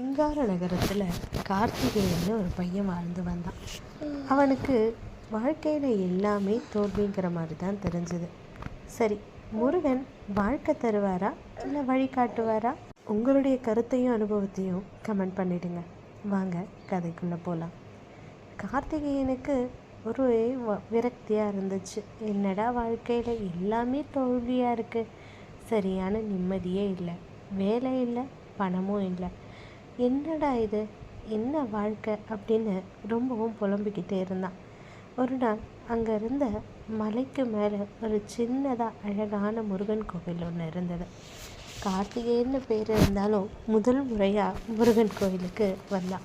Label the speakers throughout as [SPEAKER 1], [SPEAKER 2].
[SPEAKER 1] சிங்கார நகரத்தில் கார்த்திகேயன்னு ஒரு பையன் வாழ்ந்து வந்தான். அவனுக்கு வாழ்க்கையில் எல்லாமே தோல்விங்கிற மாதிரி தான் தெரிஞ்சுது. சரி முருகன் வாழ்க்கை தருவாரா? இல்லை வழிகாட்டுவாரா உங்களுடைய கருத்தையும் அனுபவத்தையும் கமெண்ட் பண்ணிடுங்க. வாங்க கதைக்குள்ளே போகலாம் கார்த்திகேயனுக்கு ஒரு வ- விரக்தியாக இருந்துச்சு. என்னடா வாழ்க்கையில் எல்லாமே தோல்வியாக இருக்குது சரியான நிம்மதியே இல்லை. வேலை இல்லை பணமும் இல்லை. என்னடா இது? என்ன வாழ்க்கை? அப்படின்னு ரொம்பவும் புலம்பிக்கிட்டே இருந்தான். ஒரு நாள் அங்கே இருந்த மலைக்கு மேலே ஒரு சின்னதாக அழகான முருகன் கோவில் ஒன்று இருந்தது. கார்த்திகேயன்னு பேர் இருந்தாலும் முதல் முறையாக முருகன் கோயிலுக்கு வந்தான்.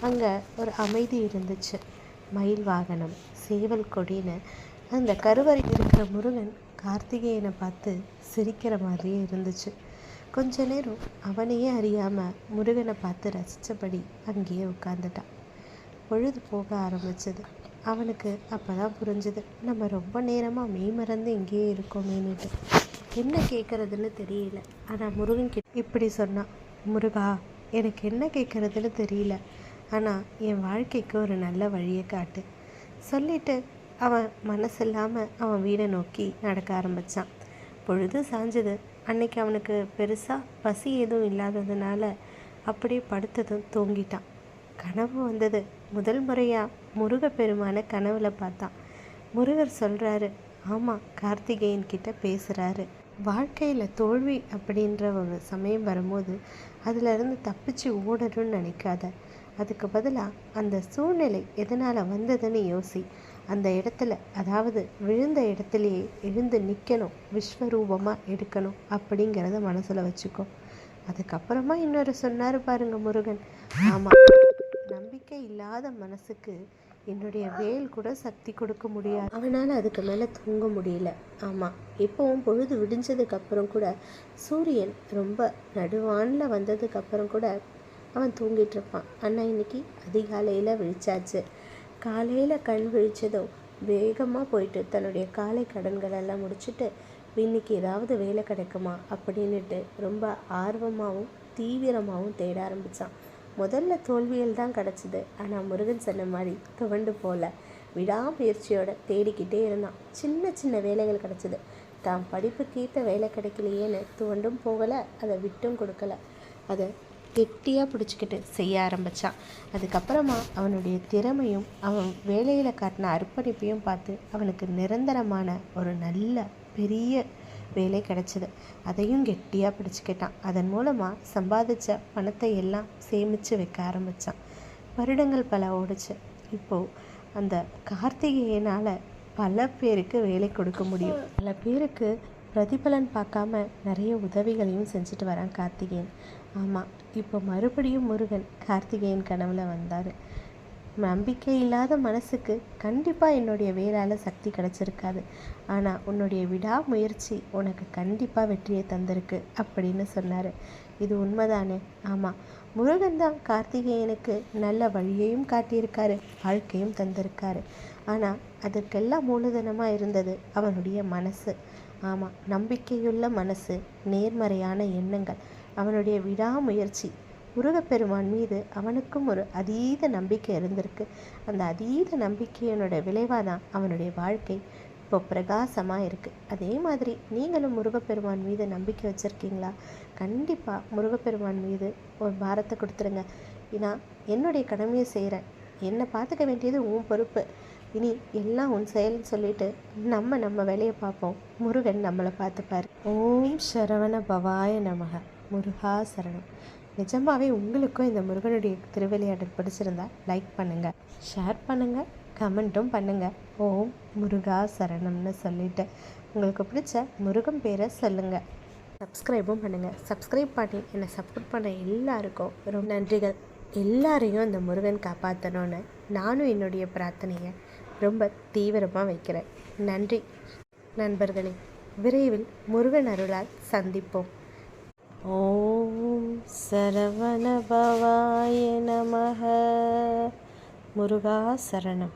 [SPEAKER 1] அங்கே ஒரு அமைதி இருந்துச்சு. மயில் வாகனம் சேவல் கொடின்னு. அந்த கருவறையில் இருக்கிற முருகன் கார்த்திகேயனை பார்த்து சிரிக்கிற மாதிரியே இருந்துச்சு. கொஞ்ச நேரம் அவனையே அறியாமல் முருகனை பார்த்து ரசித்தபடி அங்கேயே உட்காந்துட்டான் பொழுது போக ஆரம்பிச்சது. அவனுக்கு அப்போ தான் புரிஞ்சுது. நம்ம ரொம்ப நேரமாக மெய் மறந்து இங்கேயே இருக்கோமேனுட்டு என்ன கேட்குறதுன்னு தெரியல. ஆனால் முருகன் கிட்ட இப்படி சொன்னான். முருகா எனக்கு என்ன கேட்குறதுன்னு தெரியல. ஆனால் என் வாழ்க்கைக்கு ஒரு நல்ல வழியை காட்டு. சொல்லிட்டு அவன் மனசில்லாமல் அவன் வீடை நோக்கி நடக்க ஆரம்பித்தான் பொழுது சாஞ்சது. அன்னைக்கு அவனுக்கு பெருசாக பசி எதுவும் இல்லாததுனால அப்படியே படுத்ததும் தூங்கிட்டான். கனவு வந்தது. முதல் முறையாக முருகப்பெருமான கனவுல பார்த்தான். முருகர் சொல்கிறாரு ஆமாம் கார்த்திகேயன் கிட்ட பேசுகிறாரு வாழ்க்கையில் தோல்வி அப்படின்ற ஒரு சமயம் வரும்போது அதிலிருந்து தப்பிச்சு ஓடணும்னு நினைக்காத. அதுக்கு பதிலாக அந்த சூழ்நிலை எதனால் வந்ததுன்னு யோசி. அந்த இடத்துல அதாவது விழுந்த இடத்துலையே எழுந்து நிற்கணும் விஸ்வரூபமாக எடுக்கணும் அப்படிங்கிறத மனசில் வச்சுக்கோ. அதுக்கப்புறமா இன்னொரு சொன்னார் பாருங்க முருகன். ஆமாம் நம்பிக்கை இல்லாத மனசுக்கு என்னுடைய வேல் கூட சக்தி கொடுக்க முடியாது. அவனால் அதுக்கு மேலே தூங்க முடியல. ஆமாம் இப்போவும் பொழுது விடிஞ்சதுக்கப்புறம் கூட சூரியன் ரொம்ப நடுவானில் வந்ததுக்கப்புறம் கூட அவன் தூங்கிட்டு இருப்பான். ஆனால் இன்னைக்கு அதிகாலையில் விழிச்சாச்சு. காலையில் கண் விழிச்சதும் வேகமாக போயிட்டு தன்னுடைய காலை கடன்களெல்லாம் முடிச்சுட்டு இன்னைக்கு ஏதாவது வேலை கிடைக்குமா? அப்படின்னுட்டு ரொம்ப ஆர்வமாகவும் தீவிரமாகவும் தேட ஆரம்பித்தான் முதல்ல தோல்வியில் தான் கிடச்சிது. ஆனால் முருகன் சொன்ன மாதிரி துவண்டு போல விடாமுயற்சியோட தேடிக்கிட்டே இருந்தான். சின்ன சின்ன வேலைகள் கிடச்சிது. தான் படிப்புக்கேற்ற வேலை கிடைக்கலையேன்னு துவண்டும் போகலை அதை விட்டும் கொடுக்கல. அதை கெட்டியாக பிடிச்சிக்கிட்டு செய்ய ஆரம்பித்தான் அதுக்கப்புறமா அவனுடைய திறமையும் அவன் வேலையில் காட்டின அர்ப்பணிப்பையும் பார்த்து அவனுக்கு நிரந்தரமான ஒரு நல்ல பெரிய வேலை கிடைச்சிது. அதையும் கெட்டியாக பிடிச்சிக்கிட்டான். அதன் மூலமாக சம்பாதிச்ச பணத்தை எல்லாம் சேமித்து வைக்க ஆரம்பித்தான் வருடங்கள் பல ஓடுச்சு. இப்போது அந்த கார்த்திகேயனால் பல பேருக்கு வேலை கொடுக்க முடியும். பல பேருக்கு பிரதிபலன் பார்க்காம நிறைய உதவிகளையும் செஞ்சுட்டு வரான் கார்த்திகேயன். ஆமாம் இப்போ மறுபடியும் முருகன் கார்த்திகேயன் கனவுல வந்தார். நம்பிக்கை இல்லாத மனசுக்கு கண்டிப்பாக என்னுடைய வேலால் சக்தி கிடச்சிருக்காது. ஆனால் உன்னுடைய விடாமுயற்சி உனக்கு கண்டிப்பாக வெற்றியை தந்திருக்கு அப்படின்னு சொன்னார். இது உண்மைதானே? ஆமாம் முருகன் தான் கார்த்திகேயனுக்கு நல்ல வழியையும் காட்டியிருக்காரு வாழ்க்கையும் தந்திருக்காரு. ஆனால் அதற்கெல்லாம் மூலதனமாக இருந்தது அவனுடைய மனசு. ஆமாம் நம்பிக்கையுள்ள மனசு நேர்மறையான எண்ணங்கள் அவனுடைய விடாமுயற்சி. முருகப்பெருமான் மீது அவனுக்கும் ஒரு அதீத நம்பிக்கை இருந்திருக்கு. அந்த அதீத நம்பிக்கையினோட விளைவாக தான் அவனுடைய வாழ்க்கை இப்போ பிரகாசமாக இருக்குது அதே மாதிரி நீங்களும் முருகப்பெருமான் மீது நம்பிக்கை வச்சுருக்கீங்களா? கண்டிப்பாக முருகப்பெருமான் மீது ஒரு பாரத்தை கொடுத்துருங்க. ஏன்னா என்னுடைய கடமையை செய்கிறேன் என்னை பார்த்துக்க வேண்டியது உன் பொறுப்பு. இனி எல்லாம் உன் செயல்னு சொல்லிட்டு நம்ம நம்ம வேலையை பார்ப்போம். முருகன் நம்மளை பார்த்துப்பார். ஓம் சரவண பவாய நமக. முருகா சரணம். நிஜமாகவே உங்களுக்கும் இந்த முருகனுடைய திருவிளையாடல் பிடிச்சிருந்தா லைக் பண்ணுங்கள் ஷேர் பண்ணுங்கள் கமெண்ட்டும் பண்ணுங்கள் ஓம் முருகா சரணம்னு சொல்லிட்டு உங்களுக்கு பிடிச்ச முருகன் பேரை சொல்லுங்கள் சப்ஸ்கிரைபும் பண்ணுங்கள் சப்ஸ்கிரைப் பண்ணி என்னை சப்போர்ட் பண்ண எல்லாருக்கும் ரொம்ப நன்றிகள். எல்லாரையும் இந்த முருகன் காப்பாற்றணும்னு நானும் என்னுடைய பிரார்த்தனையை ரொம்ப தீவிரமாக வைக்கிறேன். நன்றி. நண்பர்களே விரைவில் முருகன் அருளால் சந்திப்போம். ஓம் சரவண பவாய நமக முருகா சரணம்.